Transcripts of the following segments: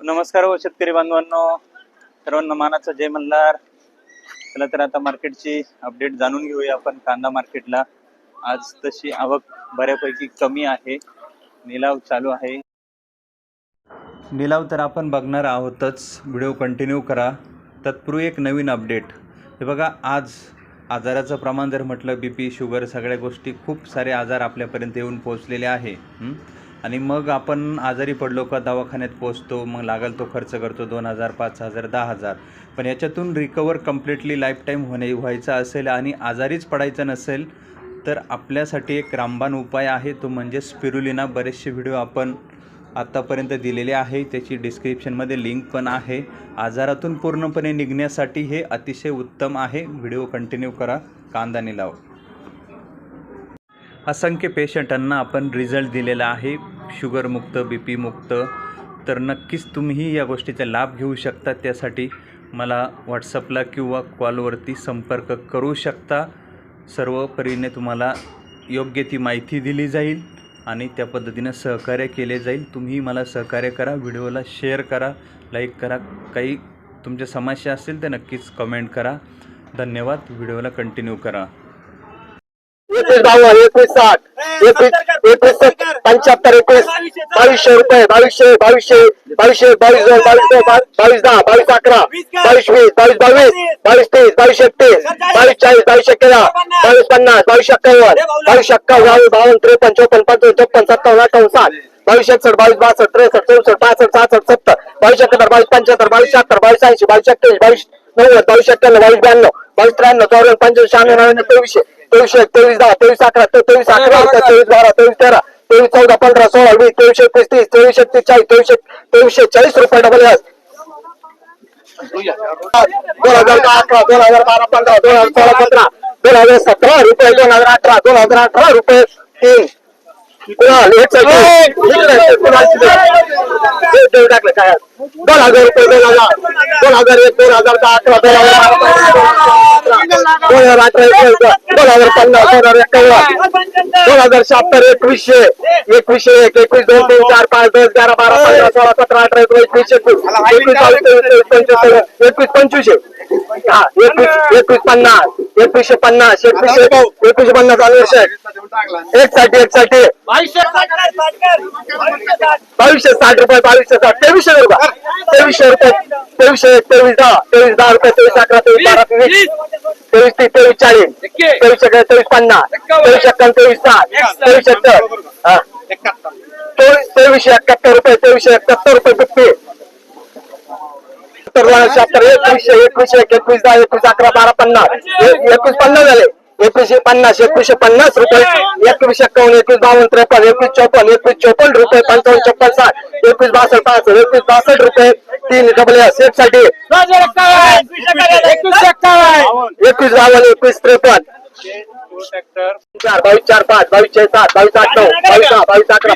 नमस्कार हो शेतकरी बांधवांनो. सर्वांना मानाचा जय मल्हार. चला तर आता मार्केटची अपडेट जाणून घेऊया आपण कांदा मार्केटला. आज तशी आवक बऱ्यापैकी कमी आहे. निलाव चालू आहे. निलाव तर आपण बघणार आहोतच. व्हिडिओ कंटिन्यू करा. तत्पूर्वी एक नवीन अपडेट हे बघा आज आजाराचं प्रमाण जर म्हटलं बी पी शुगर सगळ्या गोष्टी खूप सारे आजार आपल्यापर्यंत येऊन पोहोचलेले आहे. आणि मग आपण आजारी पडलो का दवाखान्यात पोचतो मग लागेल तो खर्च करतो दोन हजार पाच हजार दहा हजार. पण याच्यातून रिकवर कम्प्लिटली लाईफटाईम होणे व्हायचा असेल आणि आजारीच पडायचं नसेल तर आपल्यासाठी एक रामबाण उपाय आहे. तो म्हणजे स्पिरुलिना बरेचसे व्हिडिओ आपण आत्तापर्यंत दिलेले आहे. त्याची डिस्क्रिप्शनमध्ये लिंक पण आहे. आजारातून पूर्णपणे निघण्यासाठी हे अतिशय उत्तम आहे. व्हिडिओ कंटिन्यू करा. कांदा निलाव. असंख्य पेशंटांना आपण रिझल्ट दिलेला आहे. शुगरमुक्त बी पी मुक्त. तर नक्कीच तुम्हीही या गोष्टीचा लाभ घेऊ शकता. त्यासाठी मला व्हॉट्सअपला किंवा कॉलवरती संपर्क करू शकता. सर्व परीने तुम्हाला योग्य ती माहिती दिली जाईल आणि त्या पद्धतीनं सहकार्य केले जाईल. तुम्ही मला सहकार्य करा व्हिडिओला शेअर करा लाईक करा. काही तुमच्या समस्या असतील तर नक्कीच कमेंट करा. धन्यवाद. व्हिडिओला कंटिन्यू करा. एकवीस बावन्न एकवीस साठ एकवीस एकवीस पंच्याहत्तर एकवीस बावीसशे रुपये बावीसशे बावीसशे बावीसशे बावीस दोन बावीस दोन बावीस दहा बावीस अकरा बावीस वीस बावीस बावीस बावीस तीस बावीस एकतीस बावीस चाळीस बावीस एक्केचाळ बावीस पन्नास बावीस एक्कावन्न बावीस एक्कावन्न बावीस बावन्न त्रेपन्न चौपन्न पंचावन्न चौपन्न सत्तावन्न अठ्ठावन्न साठ बावीस एकसठ बावीस बासष्ट त्रेसष्ट चौसष्ट पासष्ट सहासष्ट सत्तर बावीस एकाहत्तर बावीस पंच्याहत्तर बावीस शहात्तर बावीस ऐंशी बावीस अठ्ठावीस बावीस नव्वद बावीस एक्क्याण्णव बावीस ब्याण्णव बावीस त्र्याण्णव चौऱ्याण्णव पंच्याण्णव शहाण्णव नव्याण्णव तेवीसशे तेवीस एक तेवीस दहा तेवीस अकरा ते- तेवीस अकरा तेवीस बारा तेवीस तेरा तेवीस चौदा पंधरा सोळा वीस तेवीस एकवीस तीस तेवीस एकतीस चाळीस तेवीस तेवीसशे चाळीस रुपये डबल एस दोन हज़ार अकरा दोन हज़ार बारा पंधरा दोन हज़ार सोळा सतरा दोन हज़ार सतरा रुपये दोन हज़ार अठरा दोन हज़ार अठरा रुपये तीन टाकलं काय दोन हज़ार रुपये दोन हज़ार दोन हज़ार एक दोन हज़ार दहा अकरा दोन हज़ार पंधरा, दोन हजार अठरा एकोणीस दोन हजार पन्नास दोन हजार एकावन्न दोन हजार शहात्तर एकवीसशे एकवीसशे एक एकवीस दोन तीन चार पाच दस अकरा बारा पंधरा सोळा सतरा अठरा एकोणीस वीस एकवीस एकवीस बावीस तेवीस चोवीस पंचवीस एकवीस पंचवीसशे. हा एकवीस एकवीस पन्नास एकवीसशे पन्नास एकवीसशे एकवीसशे पन्नास अनवर्षे एक. साठी एक साठी. बावीसशे साठ रुपये बावीसशे साठ. तेवीसशे रुपये. तेवीसशे रुपये. तेवीसशे एक तेवीस दहा तेवीस दहा रुपये तेवीस अकरा तेवीस बारा तेवीस तेवीस तीस तेवीस चाळीस. तेवीस एकोणीस तेवीस पन्नास. तेवीस एक्कावन्न तेवीस साठ तेवीस सत्तर. हा. तेवीस तेवीसशे एकाहत्तर रुपये तेवीसशे एकाहत्तर रुपये दोन शहात्तर एकवीसशे एकवीसशे एक एकवीस दहा एकवीस अकरा बारा पन्नास. एकवीस पन्नास झाले. एकवीसशे पन्नास एकवीसशे पन्नास रुपये. एकवीस एक्कावन्न एकवीस बावन्न त्रेपन्न एकवीस चौपन्न एकवीस चौपन्न रुपये पंचावन्न छप्पन साठ. एकवीस बासष्ट पासष्ट एकवीस बासष्ट रुपये. तीन डबल सेटसाठी एकवीस बावन्न एकवीस त्रेपन्न. चार बावीस चार पाच बावीस छे सात बावीस आठ नऊ बावीस सहा बावीस अकरा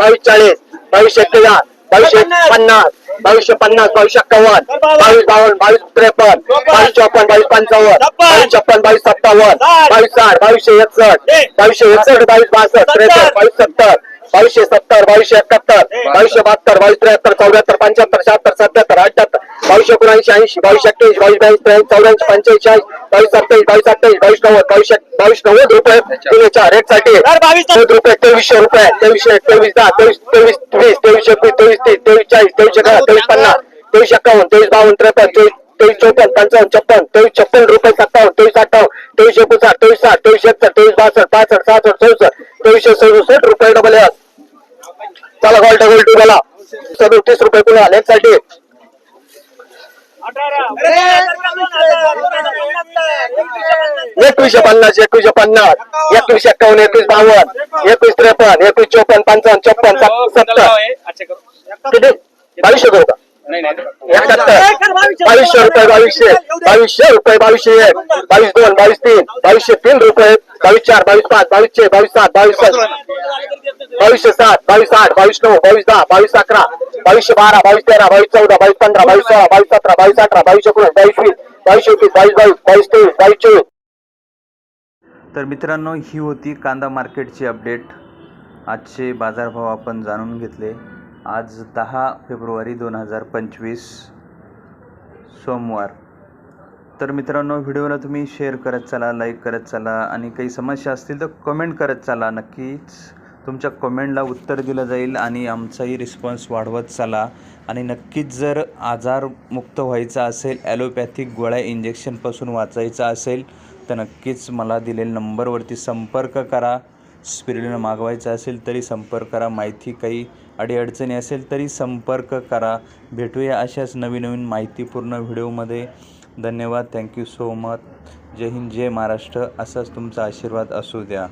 बावीस चाळीस बावीस एक्केचाळ बावीसशे पन्नास बावीसशे पन्नास बावीस एक्कावन्न बावीस बावन्न बावीस त्रेपन्न बावीस चौपन्न बावीस पंचावन्न बावीस छप्पन बावीस सत्तावन्न बावीस साठ बावीसशे एकसष्ट बावीसशे एकसष्ट बावीस बासष्ट त्रेसष्ट बावीस सत्तर बावीसशे सत्तर बावीसशे एकाहत्तर बावीसशे बहात्तर. बावीस त्र्याहत्तर चौऱ्याहत्तर पंच्याहत्तर शहात्तर सत्याहत्तर अठ्याहत्तर बावीसशे एकोणऐंशी ऐंशी बावीस एक्क्याऐंशी बावीस ब्याऐंशी त्र्याऐंशी चौऱ्याऐंशी पंच्याऐंशी ऐंशी बावीस सत्तावीस बावीस अठ्ठावीस बावीस नव्वद बावीस बावीस नव्वद रुपये. चार एक साठी. चौद रुपये तेवीसशे रुपये तेवीसशे तेवीस दहा तेवीस तेवीस वीस तेवीस एकवीस तेवीस तीस तेवीस चाळीस तेवीस अकरा तेवीस पन्नास तेवीस एक्कावन्न तेवीस बावन्न त्रेपन्न तेवीस तेवीस चौपन्न पंचावन्न छप्पन तेवीस छप्पन रुपये सत्तावन्न तेवीस अठ्ठावन्न अठ्ठावीस एकोणसाठ अठ्ठावीस अठ्ठावीस एक अठ्ठावीस बासष्ट पासष्ट सहासष्ट चौसष्ट तेवीसशे सदुसष्ट रुपये डबल एस चला गोल्ट गोल्टी गेला सदोतीस रुपये कुठे आले. साठी एकवीसशे पन्नास एकवीसशे पन्नास एकवीस एक्कावन्न एकवीस बावन्न एकवीस त्रेपन्न एकवीस चोपन्न पंचावन्न छप्पन सत्तर. किती? बावीसशे करू का? एकाहत्तर. बावीसशे रुपये बावीसशे बावीसशे. रुपये बावीसशे. एक बावीस दोन बावीस तीन बावीसशे तीन रुपये. बावीस चार बावीस पाच बावीस छे बावीस सात बावीस सात बावीसशे सात बावीस आठ बावीस नऊ बावीस दहा बावीस अकरा बावीसशे बारा बावीस तेरा बावीस चौदा बावीस पंधरा बावीस सोळा बावीस सतरा बावीस अठरा बावीस एकोणीस बावीस वीस बावीस एकवीस बावीस बावीस बावीस तेवीस बावीस चोवीस. तर मित्रांनो ही होती कांदा मार्केटची अपडेट. आजचे बाजारभाव आपण जाणून घेतले. आज दहा फेब्रुवारी दोन हजार पंचवीस सोमवार. तर मित्रांनो व्हिडिओला तुम्ही शेअर करत चला लाईक करत चला आणि काही समस्या असतील तर कमेंट करत चला. नक्कीच तुमच्या कमेंटला उत्तर दिलं जाईल आणि आमचाही रिस्पॉन्स वाढवत चला. आणि नक्कीच जर आजारमुक्त व्हायचा असेल ॲलोपॅथिक गोळ्या इंजेक्शनपासून वाचायचा असेल तर नक्कीच मला दिलेल्या नंबरवरती संपर्क करा. स्पिरिलिन मागवायचा असेल तरी संपर्क करा. माहिती काही अडीअडचणी असेल तरी संपर्क करा. भेटूया अशाच नवीन नवीन माहितीपूर्ण व्हिडिओमध्ये. धन्यवाद. थँक्यू सो मच जय हिंद जय महाराष्ट्र. असाच तुमचा आशीर्वाद असू द्या.